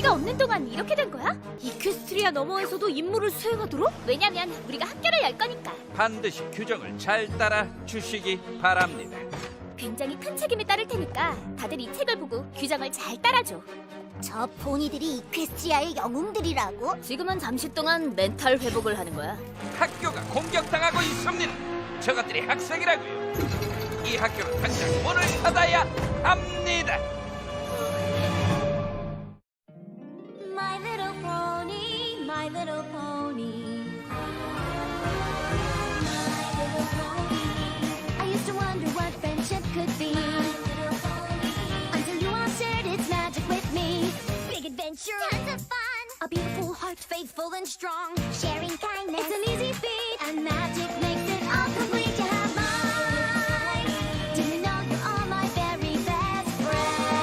우리가 없는 동안 이렇게 된 거야? 이퀘스트리아 너머에서도 임무를 수행하도록? 왜냐면 우리가 학교를 열 거니까. 반드시 규정을 잘 따라 주시기 바랍니다. 굉장히 큰 책임을 따를 테니까 다들 이 책을 보고 규정을 잘 따라줘. 저 포니들이 이퀘스트리아의 영웅들이라고? 지금은 잠시 동안 멘탈 회복을 하는 거야. 학교가 공격당하고 있습니다. 저것들이 학생이라고요. 이 학교는 당장 문을 닫아야 합니다. faithful and strong. Sharing kindness. It's an easy feat. And magic makes it all complete. You have mine. Do you know you're all my very best friends?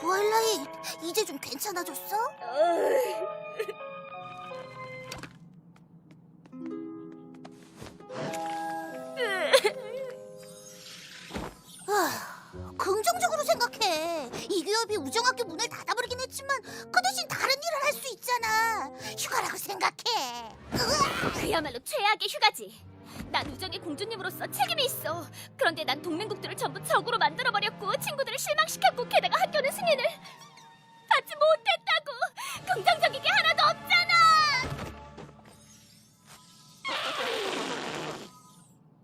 트와일라잇, 이제 좀 괜찮아졌어? 최악의 휴가지. 난 우정의 공주님으로서 책임이 있어. 그런데 난 동맹국들을 전부 적으로 만들어버렸고 친구들을 실망시켰고 게다가 학교는 승인을 받지 못했다고. 긍정적인 게 하나도 없잖아.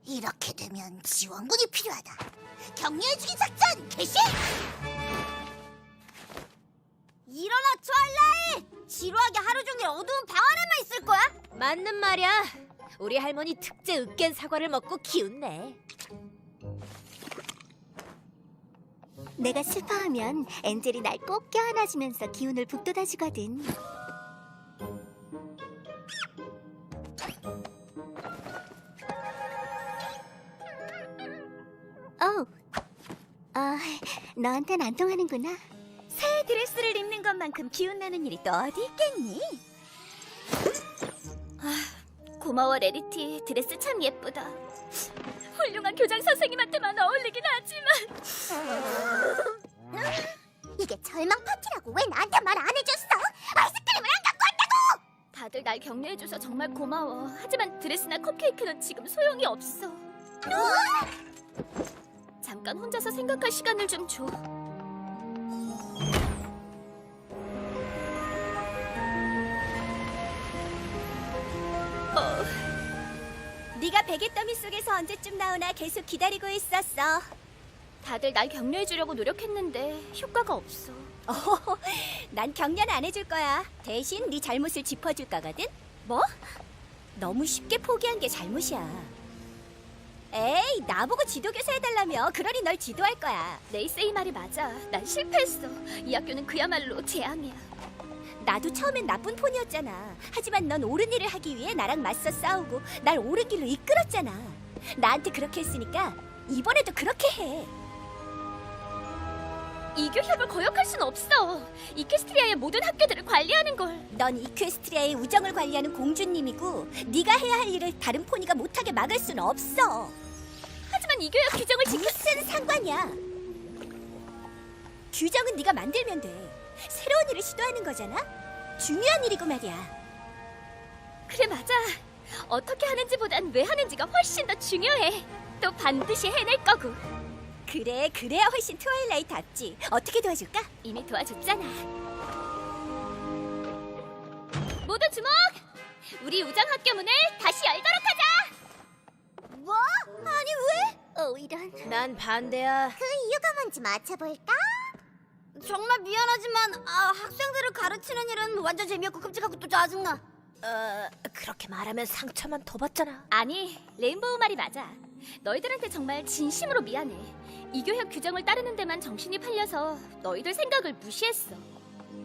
이렇게 되면 지원군이 필요하다. 격려해주기 작전 개시! 일어나, 트와일라잇! 지루하게 하루 종일 어두운 방 안에만 있을 거야? 맞는 말이야. 우리 할머니 특제 으깬 사과를 먹고 기운내. 내가 슬퍼하면 엔젤이 날 꼭 껴안아주면서 기운을 북돋아주거든. 어, 아, 너한텐 안 통하는구나. 새 드레스를 입는 것만큼 기운나는 일이 또 어디 있겠니? 고마워 레리티. 드레스 참 예쁘다. 훌륭한 교장 선생님한테만 어울리긴 하지만 이게 절망 파티라고 왜 나한테 말 안 해줬어? 아이스크림을 안 갖고 왔다고! 다들 날 격려해줘서 정말 고마워. 하지만 드레스나 컵케이크는 지금 소용이 없어. 잠깐 혼자서 생각할 시간을 좀 줘. 속에서 언제쯤 나오나 계속 기다리고 있었어. 다들 날 격려해주려고 노력했는데 효과가 없어. 어, 난 격려는 안 해줄 거야. 대신 네 잘못을 짚어줄 거거든. 뭐? 너무 쉽게 포기한 게 잘못이야. 에이, 나보고 지도교사 해달라며. 그러니 널 지도할 거야. 네이세이 말이 맞아. 난 실패했어. 이 학교는 그야말로 재앙이야. 나도 처음엔 나쁜 폰이었잖아. 하지만 넌 옳은 일을 하기 위해 나랑 맞서 싸우고 날 옳은 길로 이끌었잖아. 나한테 그렇게 했으니까 이번에도 그렇게 해. 이교 협을 거역할 순 없어. 이퀘스트리아의 모든 학교들을 관리하는 걸. 넌 이퀘스트리아의 우정을 관리하는 공주님이고 네가 해야 할 일을 다른 포니가 못하게 막을 순 없어. 하지만 이교협 규정을 지키 무슨 상관이야? 규정은 네가 만들면 돼. 새로운 일을 시도하는 거잖아. 중요한 일이고 말이야. 그래 맞아. 어떻게 하는지보단 왜 하는지가 훨씬 더 중요해. 또 반드시 해낼 거고. 그래, 그래야 훨씬 트와일라이트답지. 어떻게 도와줄까? 이미 도와줬잖아. 모두 주목! 우리 우정 학교 문을 다시 열도록 하자. 뭐? 아니 왜? 어 이런. 난 반대야. 그 이유가 뭔지 맞춰볼까? 정말 미안하지만 아, 학생들을 가르치는 일은 완전 재미없고 끔찍하고 또 짜증나. 어, 그렇게 말하면 상처만 더 받잖아. 아니, 레인보우 말이 맞아. 너희들한테 정말 진심으로 미안해. 이교협 규정을 따르는 데만 정신이 팔려서 너희들 생각을 무시했어.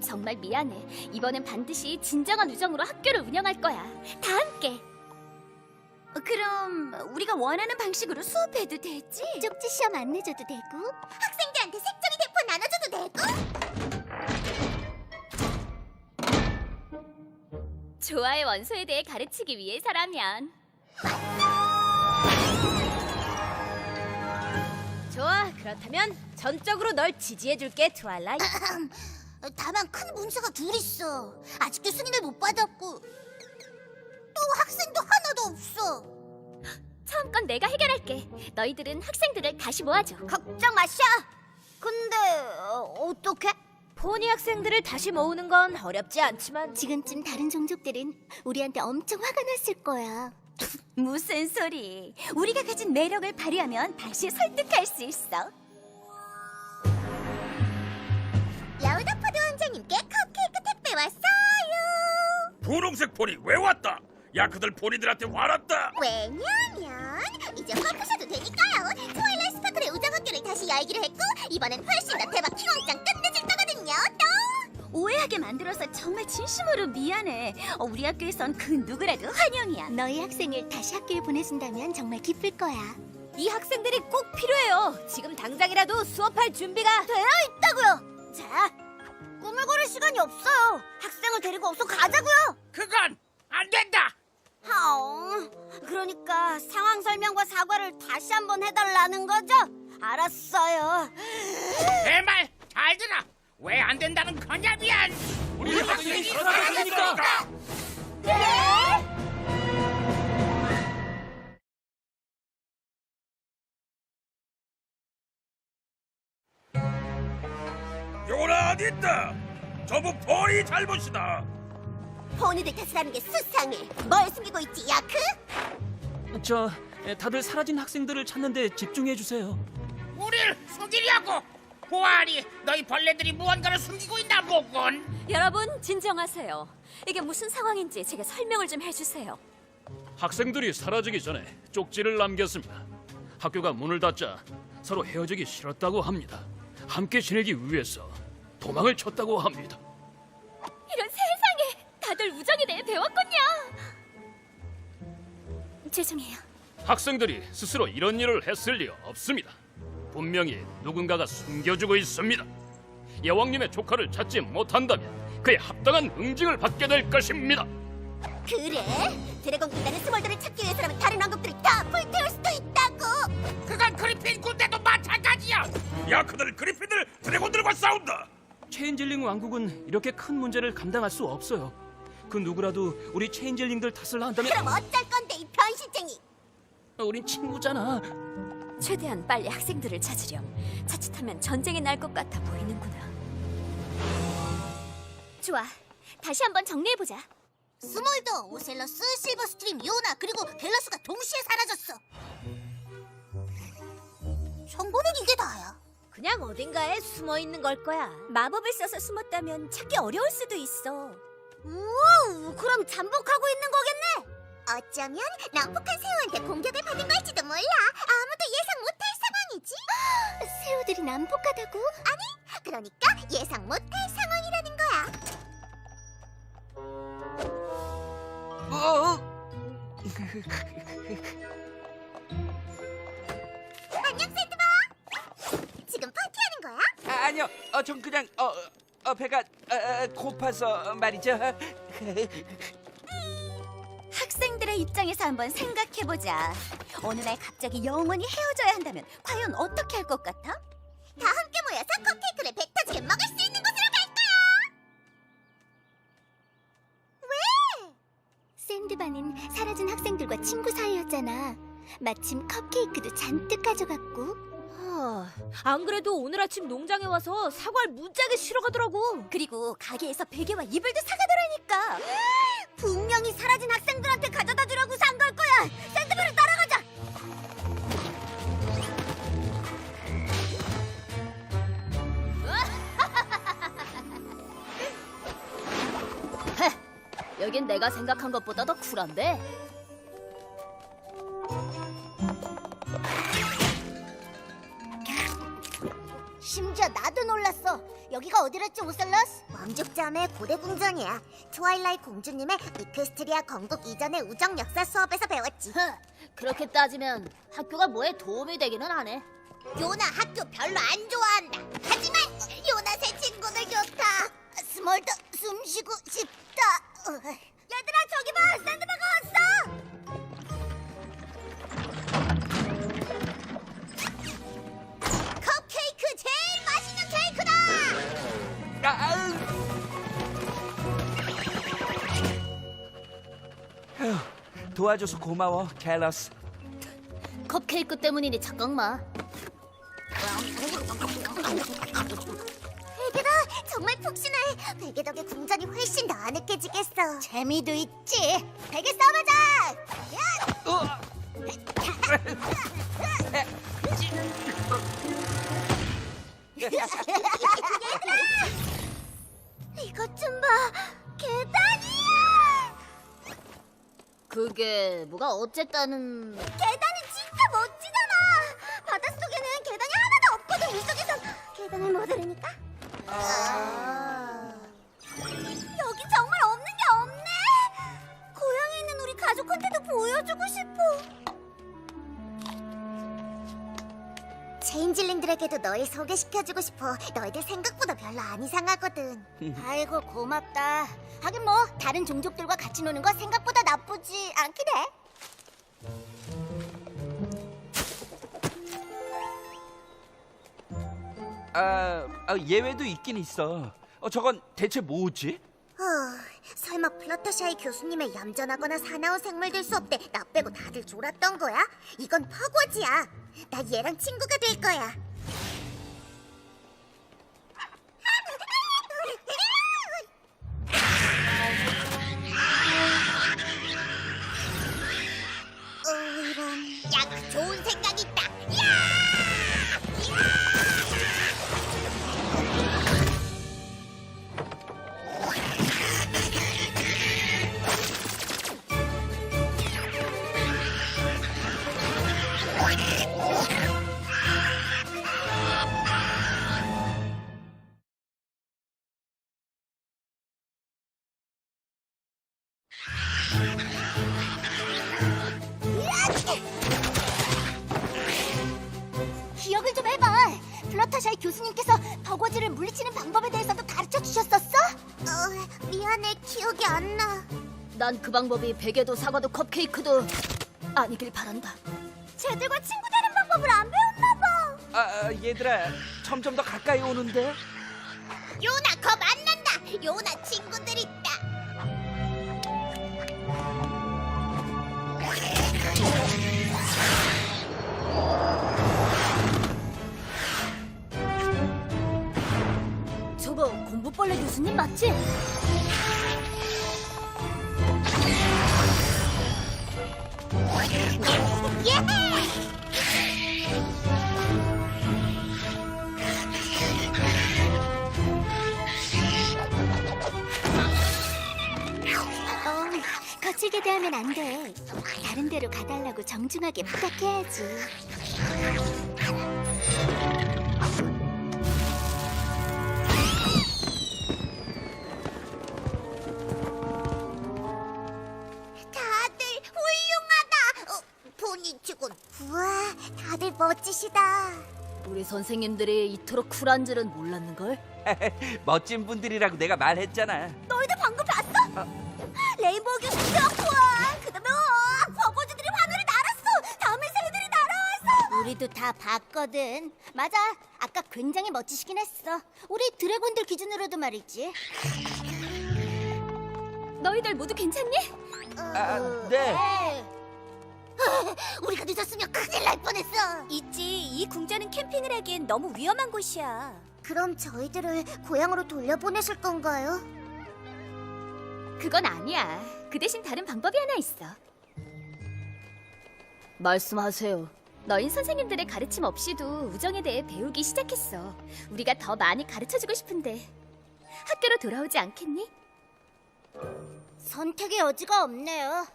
정말 미안해. 이번엔 반드시 진정한 우정으로 학교를 운영할 거야. 다 함께. 그럼 우리가 원하는 방식으로 수업해도 되지? 쪽지 시험 안 내줘도 되고 학생들한테 색 조아의 원소에 대해 가르치기 위해서라면 좋아, 그렇다면 전적으로 널 지지해줄게, 트와일라이트. 다만 큰 문제가 둘 있어. 아직도 승인을 못 받았고 또 학생도 하나도 없어. 처음 건 내가 해결할게. 너희들은 학생들을 다시 모아줘. 걱정 마셔. 근데 어, 어떻게? 포니 학생들을 다시 모으는 건 어렵지 않지만 지금쯤 다른 종족들은 우리한테 엄청 화가 났을 거야. 무슨 소리? 우리가 가진 매력을 발휘하면 다시 설득할 수 있어. 라우더포드 왕자님께 컵케이크 택배 왔어요. 분홍색 폰이 왜 왔다? 야 그들 폰이들한테 화났다. 왜냐면 이제 화푸셔도 되니까요. 트와일라 이 스파클의 우정학교를 다시 열기로 했고 이번엔 훨씬 더 대박 키왕짱 끝내줄 거거든요. 또 오해하게 만들어서 정말 진심으로 미안해. 어, 우리 학교에선 그 누구라도 환영이야. 너희 학생을 다시 학교에 보내준다면 정말 기쁠 거야. 이 학생들이 꼭 필요해요. 지금 당장이라도 수업할 준비가 되어 있다고요. 자, 꿈을 고를 시간이 없어요. 학생을 데리고 어서 가자고요. 그건 안 된다. 하옹, 그러니까 상황 설명과 사과를 다시 한번 해달라는 거죠? 알았어요. 내 말 잘 들어. 왜 안 된다는 거냐면 우리 학생이 살아가니까. 요나 어디 있다? 저부 폰이 잘못이다. 포니들 탓을 하는 게 수상해. 뭘 숨기고 있지, 야크? 저 다들 사라진 학생들을 찾는데 집중해 주세요. 우리를 속이려고. 보아하니 너희 벌레들이 무언가를 숨기고 있나 보군. 여러분 진정하세요. 이게 무슨 상황인지 제가 설명을 좀 해주세요. 학생들이 사라지기 전에 쪽지를 남겼습니다. 학교가 문을 닫자 서로 헤어지기 싫었다고 합니다. 함께 지내기 위해서 도망을 쳤다고 합니다. 이런 세상에 다들 우정에 대해 배웠군요. 죄송해요. 학생들이 스스로 이런 일을 했을 리 없습니다. 분명히 누군가가 숨겨주고 있습니다. 여왕님의 조카를 찾지 못한다면 그의 합당한 응징을 받게 될 것입니다. 그래? 드래곤 군단의 스몰더를 찾기 위해서라면 다른 왕국들을 다 불태울 수도 있다고! 그건 그리핀 군대도 마찬가지야. 야 그들 그리핀들 드래곤들과 싸운다. 체인질링 왕국은 이렇게 큰 문제를 감당할 수 없어요. 그 누구라도 우리 체인질링들 탓을 한다면 그럼 어쩔 건데, 이 변신쟁이! 우린 친구잖아. 최대한 빨리 학생들을 찾으렴. 자칫하면 전쟁이 날 것 같아 보이는구나. 좋아. 다시 한번 정리해보자. 스몰더, 오셀러스, 실버스트림, 요나, 그리고 벨러스가 동시에 사라졌어! 정보는 이게 다야. 그냥 어딘가에 숨어 있는 걸 거야. 마법을 써서 숨었다면 찾기 어려울 수도 있어. 오, 그럼 잠복하고 있는 거겠네. 어쩌면 낭폭한 새우한테 공격을 받은 걸지도 몰라. 아무도 예상 못할 상황이지. 새우들이 난폭하다고? 아니, 그러니까 예상 못할 상황이라는 거야. 안녕, 샌드버. 지금 파티하는 거야? 아, 아니요, 어, 전 그냥 어, 어 배가 어, 어, 고파서 말이죠. 학생들의 입장에서 한번 생각해보자. 어느 날 갑자기 영원히 헤어져야 한다면 과연 어떻게 할 것 같아? 다 함께 모여서 컵케이크를 배 터지게 먹을 수 있는 곳으로 갈 거야. 왜? 샌드바는 사라진 학생들과 친구 사이였잖아. 마침 컵케이크도 잔뜩 가져갔고. 하, 안 그래도 오늘 아침 농장에 와서 사과를 무지하게 실어 가더라고. 그리고 가게에서 베개와 이불도 사가더라니까. 분명히 사라진 학생들한테 가져다 주려고 산 걸 거야. 샌드바를 따라가자. 여긴 내가 생각한 것보다 더 쿨한데. 어디랬지, 오셀러스? 왕족자의 고대 궁전이야. 트와일라이 공주님의 이크스트리아 건국 이전의 우정 역사 수업에서 배웠지. 그렇게 따지면 학교가 뭐에 도움이 되기는 하네. 요나 학교 별로 안 좋아한다. 하지만 요나 새 친구들 도와줘서 고마워, 캘러스. 컵케이크 때문이니 착각 마. 베개다 정말 푹신해. 베개 덕에 궁전이 훨씬 더 아늑해지겠어. 재미도 있지. 베개 써보자. 어, 이 그게 뭐가 어쨌다는 계단이 진짜 멋지잖아. 바닷속에는 계단이 하나도 없거든. 물속에선 계단을 못 오르니까. 여기 정말 없는 게 없네. 고향에 있는 우리 가족한테도 보여주고 싶어. 체인질링들에게도 널 소개시켜주고 싶어. 너희들 생각보다 별로 안 이상하거든. 아이고 고맙다. 하긴 뭐 다른 종족들과 같이 노는 거 생각보다 나쁘지 않긴 해. 아, 아, 예외도 있긴 있어. 어, 저건 대체 뭐지? 어, 설마 플러터샤이 교수님의 얌전하거나 사나운 생물 될수 없대 나 빼고 다들 졸았던 거야? 이건 퍼거지야. 나 얘랑 친구가 될 거야. 방법이 베개도 사과도 컵케이크도 아니길 바란다. 쟤들과 친구 되는 방법을 안 배웠나 봐. 아, 아, 얘들아, 점점 더 가까이 오는데? 요나 거 만난다. 요나 친구들 있다. 저거 공부벌레 교수님 맞지? 어, 거칠게 대하면 안 돼. 다른 데로 가달라고 정중하게 부탁해야지. 멋지시다. 우리 선생님들이 이토록 쿨한 줄은 몰랐는걸? 멋진 분들이라고 내가 말했잖아. 너희들 방금 봤어? 레인보우 교수 덕후와 그다음에 어, 버거지들이 하늘을 날았어. 다음에 새들이 날아와서. 우리도 다 봤거든. 맞아. 아까 굉장히 멋지시긴 했어. 우리 드래곤들 기준으로도 말이지. 너희들 모두 괜찮니? 아, 네. 우리가 늦었으면 큰일 날 뻔했어. 있지. 이 궁전은 캠핑을 하기엔 너무 위험한 곳이야. 그럼 저희들을 고향으로 돌려보내실 건가요? 그건 아니야. 그 대신 다른 방법이 하나 있어. 말씀하세요. 너희 선생님들의 가르침 없이도 우정에 대해 배우기 시작했어. 우리가 더 많이 가르쳐주고 싶은데 학교로 돌아오지 않겠니? 선택의 여지가 없네요.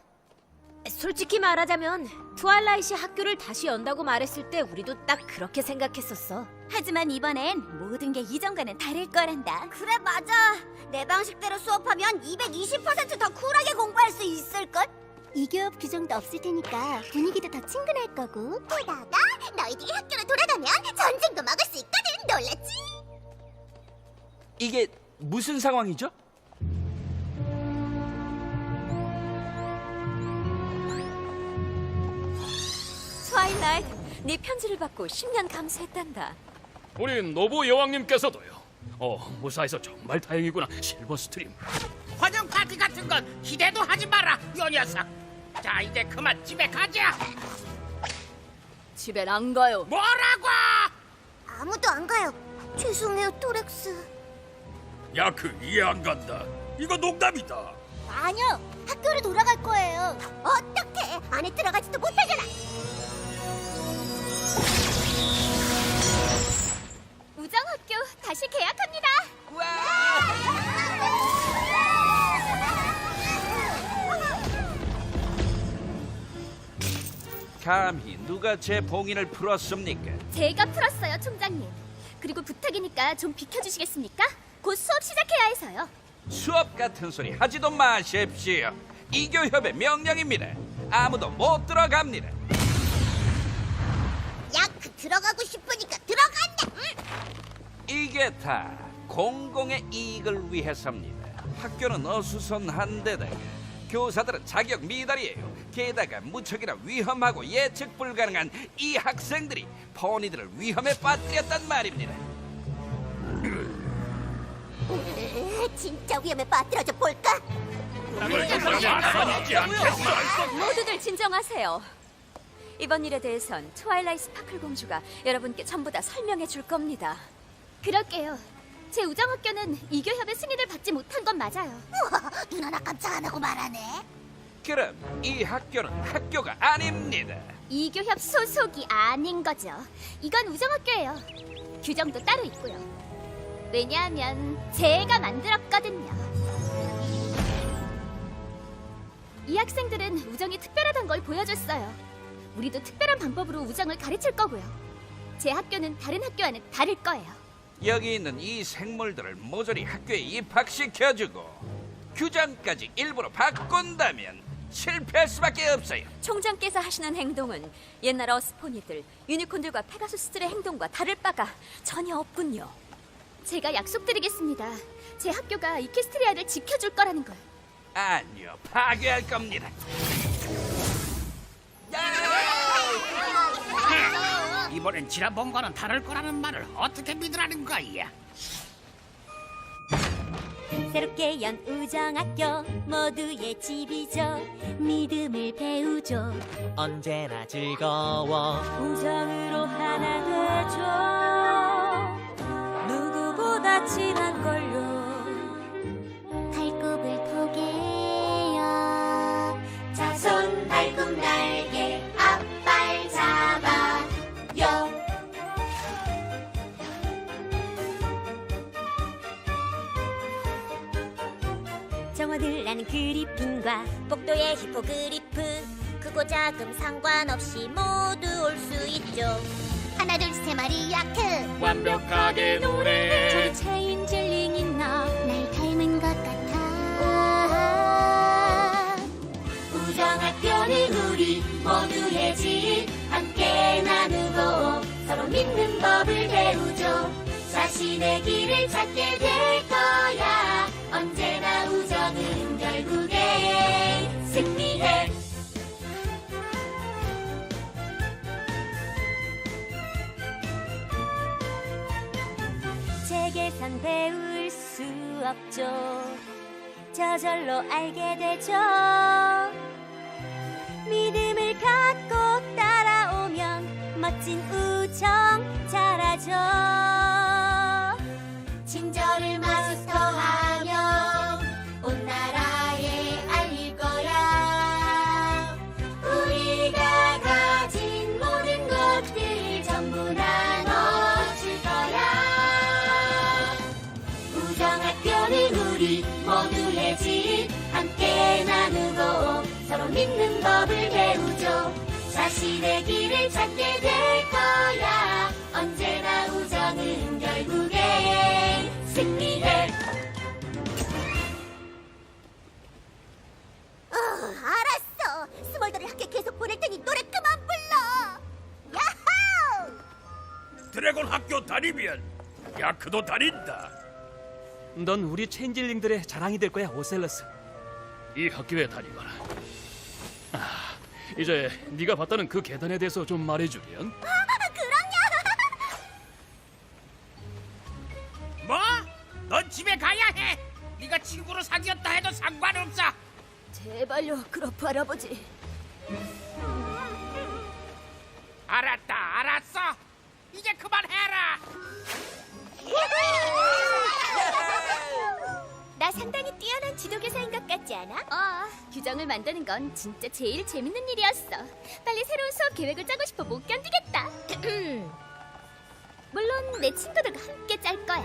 솔직히 말하자면 트와일라이시 학교를 다시 연다고 말했을 때 우리도 딱 그렇게 생각했었어. 하지만 이번엔 모든 게 이전과는 다를 거란다. 그래 맞아. 내 방식대로 수업하면 220%더 쿨하게 공부할 수 있을 걸? 이 교업 규정도 없을 테니까 분위기도 더 친근할 거고. 게다가 너희들이 학교로 돌아가면 전쟁도 막을 수 있거든. 놀랐지? 이게 무슨 상황이죠? 트와일라이트, 네 편지를 받고 10년 감수했단다. 우리 노부 여왕님께서도요. 어, 무사해서 정말 다행이구나, 실버 스트림. 화정 파티 같은 건 기대도 하지 마라, 요 녀석. 자, 이제 그만 집에 가자. 집엔 안 가요. 뭐라고? 아무도 안 가요. 죄송해요, 토렉스. 야, 그 이해 안 간다. 이거 농담이다. 아니요, 학교로 돌아갈 거예요. 어떻게? 안에 들어가지도 못하잖아. 학교 다시 계약합니다. 감히 누가 제 봉인을 풀었습니까? 제가 풀었어요, 총장님. 그리고 부탁이니까 좀 비켜주시겠습니까? 곧 수업 시작해야 해서요. 수업 같은 소리 하지도 마십시오. 이교협의 명령입니다. 아무도 못 들어갑니다. 야, 그 들어가고 싶으니까 들어간다. 이게 다 공공의 이익을 위해서입니다. 학교는 어수선한 데다가 교사들은 자격 미달이에요. 게다가 무척이나 위험하고 예측 불가능한 이 학생들이 포니들을 위험에 빠뜨렸단 말입니다. 진짜 위험에 빠뜨려져 볼까? 모두들 진정하세요. 이번 일에 대해선 트와일라이트 스파클 공주가 여러분께 전부 다 설명해 줄 겁니다. 그럴게요. 제 우정학교는 이교협의 승인을 받지 못한 건 맞아요. 우와, 눈 하나 깜짝 안 하고 말하네. 그럼 이 학교는 학교가 아닙니다. 이교협 소속이 아닌 거죠. 이건 우정학교예요. 규정도 따로 있고요. 왜냐하면 제가 만들었거든요. 이 학생들은 우정이 특별하단 걸 보여줬어요. 우리도 특별한 방법으로 우정을 가르칠 거고요. 제 학교는 다른 학교와는 다를 거예요. 여기 있는 이 생물들을 모조리 학교에 입학시켜주고 규정까지 일부러 바꾼다면 실패할 수밖에 없어요. 총장께서 하시는 행동은 옛날 어스포니들, 유니콘들과 페가수스들의 행동과 다를 바가 전혀 없군요. 제가 약속드리겠습니다. 제 학교가 이케스트리아를 지켜줄 거라는 걸. 아니요, 파괴할 겁니다. 이번엔 지난번 과는 다를 거라는 말을 어떻게 믿으라는 거야? 새롭게 연 우정학교 모두의 집이죠. 믿음을 배우죠. 언제나 즐거워 우정으로 하나 되죠. 누구보다 친한 걸요. 히포그리프. 크고 작음 상관없이 모두 올 수 있죠. 하나 둘 셋 마리아크 완벽하게 노래. 저기 체인젤링 있나? 날 닮은 것 같아. 우정학교는 우리 모두의 집. 함께 나누고 서로 믿는 법을 배우죠. 자신의 길을 찾게 될 거야 배울 수 없죠. 저절로 알게 되죠. 믿음을 갖고 따라오면 멋진 우정 자라죠. 친절을 마 믿는 법을 배우죠. 자신의 길을 찾게 될 거야. 언제나 우정은 결국에 승리해. 어, 알았어. 스몰더를 학교에 계속 보낼 테니 노래 그만 불러. 야호! 드래곤 학교 다니면 야크도 다닌다. 넌 우리 체인질링들의 자랑이 될 거야 오셀러스. 이 학교에 다니거라. 아, 이제 네가 봤다는 그 계단에 대해서 좀 말해주련. 뭐? 집에 가야 해. 네가 친구로 사귀었다 해도 상관없어. 제발요, 그로프 할아버지. 진짜 제일 재밌는 일이었어. 빨리 새로운 수업 계획을 짜고 싶어 못 견디겠다. 물론 내 친구들과 함께 짤 거야.